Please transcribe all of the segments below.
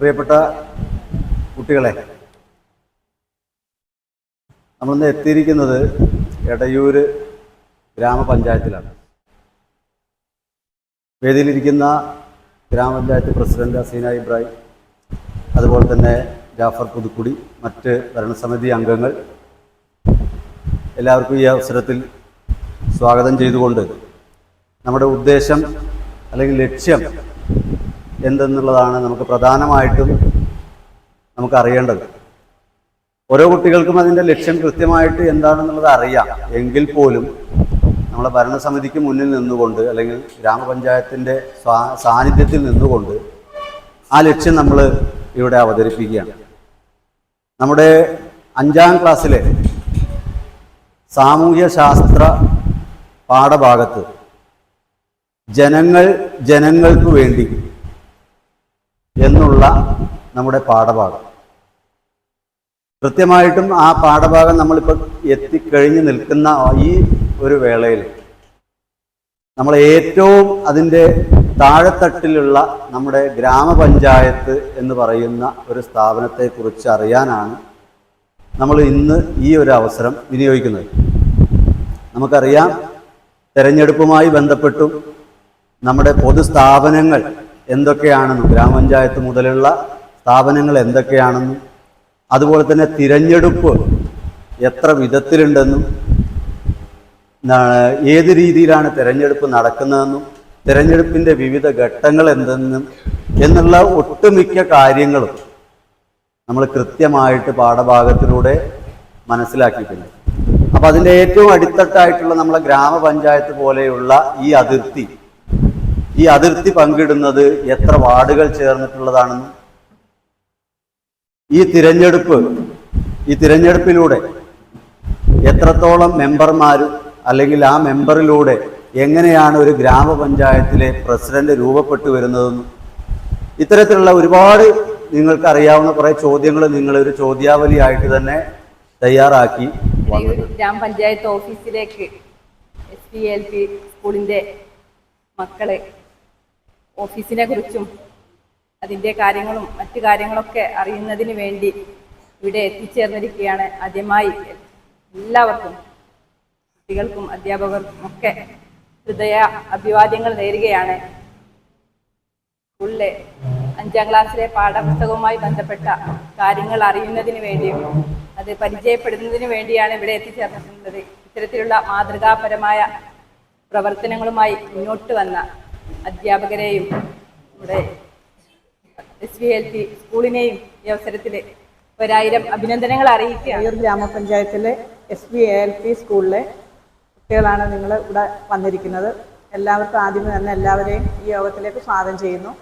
പ്രിയപ്പെട്ട കുട്ടികളെ നമ്മളിന്ന് എത്തിയിരിക്കുന്നത് എടയൂര് ഗ്രാമപഞ്ചായത്തിലാണ്. വേദിയിലിരിക്കുന്ന ഗ്രാമപഞ്ചായത്ത് പ്രസിഡന്റ് ഹസീന ഇബ്രാഹിം അതുപോലെ തന്നെ ജാഫർ പുതുക്കുടി മറ്റ് ഭരണസമിതി അംഗങ്ങൾ എല്ലാവർക്കും ഈ അവസരത്തിൽ സ്വാഗതം ചെയ്തുകൊണ്ട് നമ്മുടെ ഉദ്ദേശം അല്ലെങ്കിൽ ലക്ഷ്യം എന്തെന്നുള്ളതാണ് നമുക്ക് പ്രധാനമായിട്ടും നമുക്ക് അറിയേണ്ടത് ഓരോ കുട്ടികൾക്കും അതിന്റെ ലക്ഷ്യം കൃത്യമായിട്ട് എന്താണെന്നുള്ളത് അറിയാം. എങ്കിൽ പോലും നമ്മളെ ഭരണസമിതിക്ക് മുന്നിൽ നിന്നുകൊണ്ട് അല്ലെങ്കിൽ ഗ്രാമപഞ്ചായത്തിന്റെ സാന്നിധ്യത്തിൽ നിന്നുകൊണ്ട് ആ ലക്ഷ്യം നമ്മൾ ഇവിടെ അവതരിപ്പിക്കുകയാണ്. നമ്മുടെ അഞ്ചാം ക്ലാസ്സിലെ സാമൂഹ്യ ശാസ്ത്ര പാഠഭാഗത്ത് ജനങ്ങൾ ജനങ്ങൾക്ക് വേണ്ടി എന്നുള്ള നമ്മുടെ പാഠഭാഗം. കൃത്യമായിട്ടും ആ പാഠഭാഗം നമ്മളിപ്പോൾ എത്തിക്കഴിഞ്ഞ് നിൽക്കുന്ന ഈ ഒരു വേളയിൽ നമ്മൾ ഏറ്റവും അതിന്റെ താഴെത്തട്ടിലുള്ള നമ്മുടെ ഗ്രാമപഞ്ചായത്ത് എന്ന് പറയുന്ന ഒരു സ്ഥാപനത്തെക്കുറിച്ച് അറിയാനാണ് നമ്മൾ ഇന്ന് ഈ ഒരു അവസരം വിനിയോഗിക്കുന്നത്. നമുക്കറിയാം തെരഞ്ഞെടുപ്പുമായി ബന്ധപ്പെട്ടും നമ്മുടെ പൊതുസ്ഥാപനങ്ങൾ എന്തൊക്കെയാണെന്നും ഗ്രാമപഞ്ചായത്ത് മുതലുള്ള സ്ഥാപനങ്ങൾ എന്തൊക്കെയാണെന്നും അതുപോലെ തന്നെ തിരഞ്ഞെടുപ്പ് എത്ര വിധത്തിലുണ്ടെന്നും ഏത് രീതിയിലാണ് തിരഞ്ഞെടുപ്പ് നടക്കുന്നതെന്നും തിരഞ്ഞെടുപ്പിന്റെ വിവിധ ഘട്ടങ്ങൾ എന്തെന്നും എന്നുള്ള ഒട്ടുമിക്ക കാര്യങ്ങളും നമ്മൾ കൃത്യമായിട്ട് പാഠഭാഗത്തിലൂടെ മനസ്സിലാക്കിയിട്ടുണ്ട്. അപ്പം അതിന്റെ ഏറ്റവും അടിത്തട്ടായിട്ടുള്ള നമ്മളെ ഗ്രാമപഞ്ചായത്ത് പോലെയുള്ള ഈ അതിർത്തി ഈ അതിർത്തി പങ്കിടുന്നത് എത്ര വാർഡുകൾ ചേർന്നിട്ടുള്ളതാണെന്നും ഈ തിരഞ്ഞെടുപ്പ് ഈ തിരഞ്ഞെടുപ്പിലൂടെ എത്രത്തോളം മെമ്പർമാരും അല്ലെങ്കിൽ ആ മെമ്പറിലൂടെ എങ്ങനെയാണ് ഒരു ഗ്രാമപഞ്ചായത്തിലെ പ്രസിഡന്റ് രൂപപ്പെട്ടു വരുന്നതെന്നും ഇത്തരത്തിലുള്ള ഒരുപാട് നിങ്ങൾക്ക് അറിയാവുന്ന കുറേ ചോദ്യങ്ങൾ നിങ്ങൾ ഒരു ചോദ്യാവലിയായിട്ട് തന്നെ തയ്യാറാക്കി ഗ്രാമപഞ്ചായത്ത് ഓഫീസിലേക്ക് എസ് പി എൽ പി സ്കൂളിന്റെ മക്കൾ ഓഫീസിനെ കുറിച്ചും അതിന്റെ കാര്യങ്ങളും മറ്റു കാര്യങ്ങളൊക്കെ അറിയുന്നതിന് വേണ്ടി ഇവിടെ എത്തിച്ചേർന്നിരിക്കുകയാണ് ആദ്യമായി. എല്ലാവർക്കും കുട്ടികൾക്കും അധ്യാപകർക്കും ഒക്കെ ഹൃദയ അഭിവാദ്യങ്ങൾ നേരുകയാണ്. സ്കൂളിലെ അഞ്ചാം ക്ലാസ്സിലെ പാഠപുസ്തകവുമായി ബന്ധപ്പെട്ട കാര്യങ്ങൾ അറിയുന്നതിന് വേണ്ടിയും അത് പരിചയപ്പെടുന്നതിന് വേണ്ടിയാണ് ഇവിടെ എത്തിച്ചേർന്നിട്ടുള്ളത്. ഇത്തരത്തിലുള്ള മാതൃകാപരമായ പ്രവർത്തനങ്ങളുമായി മുന്നോട്ട് വന്ന അധ്യാപകരെയും നമ്മുടെ എസ് വി എൽ പി സ്കൂളിനെയും ഈ അവസരത്തിൽ ഒരായിരം അഭിനന്ദനങ്ങൾ അറിയിക്കുക അയ്യൂർ ഗ്രാമപഞ്ചായത്തിലെ എസ് ബി എൽ പി സ്കൂളിലെ കുട്ടികളാണ് നിങ്ങൾ ഇവിടെ വന്നിരിക്കുന്നത്. എല്ലാവർക്കും ആദ്യമേ തന്നെ എല്ലാവരെയും ഈ യോഗത്തിലേക്ക് സ്വാഗതം ചെയ്യുന്നു.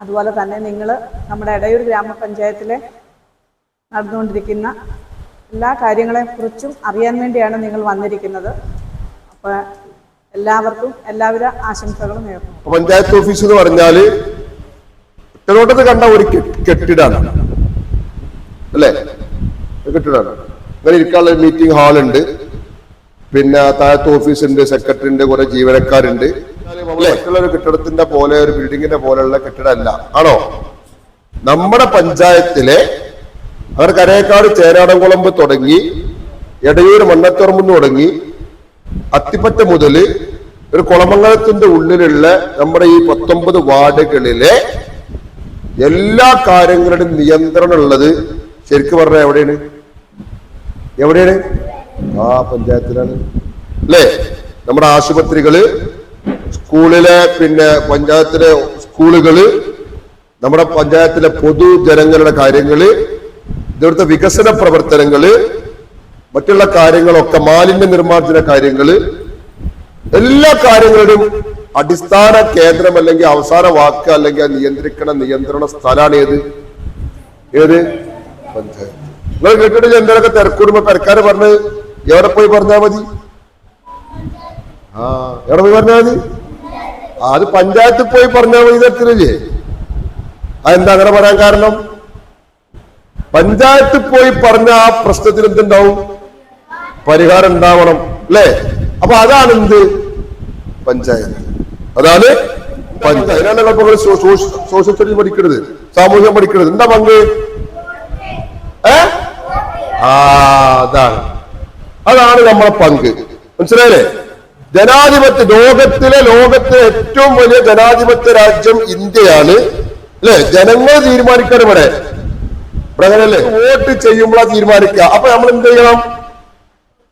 അതുപോലെ തന്നെ നിങ്ങൾ നമ്മുടെ ഇടയൂർ ഗ്രാമപഞ്ചായത്തിലെ നടന്നുകൊണ്ടിരിക്കുന്ന എല്ലാ കാര്യങ്ങളെക്കുറിച്ചും അറിയാൻ വേണ്ടിയാണ് നിങ്ങൾ വന്നിരിക്കുന്നത്. അപ്പോൾ എല്ലാവർക്കും എല്ലാവിധ ആശംസകളും നേർന്നു. പഞ്ചായത്ത് ഓഫീസ് എന്ന് പറഞ്ഞാൽ ഒറ്റനോട്ടത്ത് കണ്ട ഒരു കെട്ടിടാണ്. അല്ലേ? കെട്ടിടാണ്. അങ്ങനെ ഇരിക്കാനുള്ള മീറ്റിംഗ് ഹാൾ ഉണ്ട്. പിന്നെ താഴത്ത് ഓഫീസ് ഉണ്ട് സെക്രട്ടറി ഉണ്ട് കുറെ ജീവനക്കാരുണ്ട്. ഒരു കെട്ടിടത്തിന്റെ പോലെ ഒരു ബിൽഡിങ്ങിന്റെ പോലെയുള്ള കെട്ടിടമല്ല. ആണോ? നമ്മുടെ പഞ്ചായത്തിലെ അവർ കരേക്കാട് ചേരാടംകുളമ്പ് തുടങ്ങി എടയൂർ മണ്ണത്തുറമ്പ് തുടങ്ങി അത്തിപ്പറ്റ മുതൽ ഒരു കുളമംഗലത്തിന്റെ ഉള്ളിലുള്ള നമ്മുടെ ഈ പത്തൊമ്പത് വാർഡുകളിലെ എല്ലാ കാര്യങ്ങളുടെയും നിയന്ത്രണം ഉള്ളത് ശരിക്കും പറഞ്ഞാൽ എവിടെയാണ്? എവിടെയാണ്? ആ പഞ്ചായത്തിലാണ്. അല്ലേ? നമ്മുടെ ആശുപത്രികൾ സ്കൂളിലെ പിന്നെ പഞ്ചായത്തിലെ സ്കൂളുകൾ നമ്മുടെ പഞ്ചായത്തിലെ പൊതുജനങ്ങളുടെ കാര്യങ്ങൾ ഇവിടുത്തെ വികസന പ്രവർത്തനങ്ങൾ മറ്റുള്ള കാര്യങ്ങളൊക്കെ മാലിന്യ നിർമ്മാർജന കാര്യങ്ങൾ എല്ലാ കാര്യങ്ങളുടെയും അടിസ്ഥാന കേന്ദ്രം അല്ലെങ്കിൽ അവസാന വാക്ക് അല്ലെങ്കിൽ നിയന്ത്രിക്കണ നിയന്ത്രണ സ്ഥലമാണ് ഏത്? ഏത്? പഞ്ചായത്ത്. നിങ്ങൾ കേട്ടിട്ട് എന്തൊക്കെ തിരക്കൂടുമ്പോ പെരക്കാര് പറഞ്ഞ് എവിടെ പോയി പറഞ്ഞാ മതി? ആ എവിടെ പോയി പറഞ്ഞാ മതി? ആ, അത് പഞ്ചായത്തിൽ പോയി പറഞ്ഞാൽ മതി തരത്തിലല്ലേ അതെന്താ അങ്ങനെ പറയാൻ കാരണം? പഞ്ചായത്തിൽ പോയി പറഞ്ഞ ആ പ്രശ്നത്തിന് എന്തുണ്ടാവും പരിഹാരം ഉണ്ടാവണം അല്ലേ? അപ്പൊ അതാണ് എന്ത്? പഞ്ചായത്ത്. അതാണ് പഞ്ചായത്ത്. സോഷ്യൽ സ്റ്റഡീസ് പഠിക്കരുത് സാമൂഹ്യം പഠിക്കരുത് എന്താ പങ്ക്? ഏ? അതാണ്. അതാണ് നമ്മളെ പങ്ക്. മനസ്സിലായില്ലേ? ജനാധിപത്യ ലോകത്തിലെ ലോകത്തിലെ ഏറ്റവും വലിയ ജനാധിപത്യ രാജ്യം ഇന്ത്യയാണ് അല്ലെ? ജനങ്ങൾ തീരുമാനിക്കണം ഇവിടെ. പ്രകടനല്ലേ വോട്ട് ചെയ്യുമ്പോഴാ തീരുമാനിക്കുക. അപ്പൊ നമ്മൾ എന്ത് ചെയ്യണം?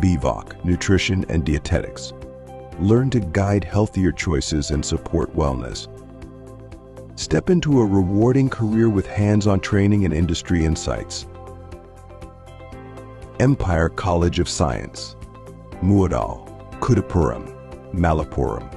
BVOC Nutrition and Dietetics. Learn to guide healthier choices and support wellness. Step into a rewarding career with hands on training and industry insights. Empire College of Science, Muadal, Kudapuram, Malapuram.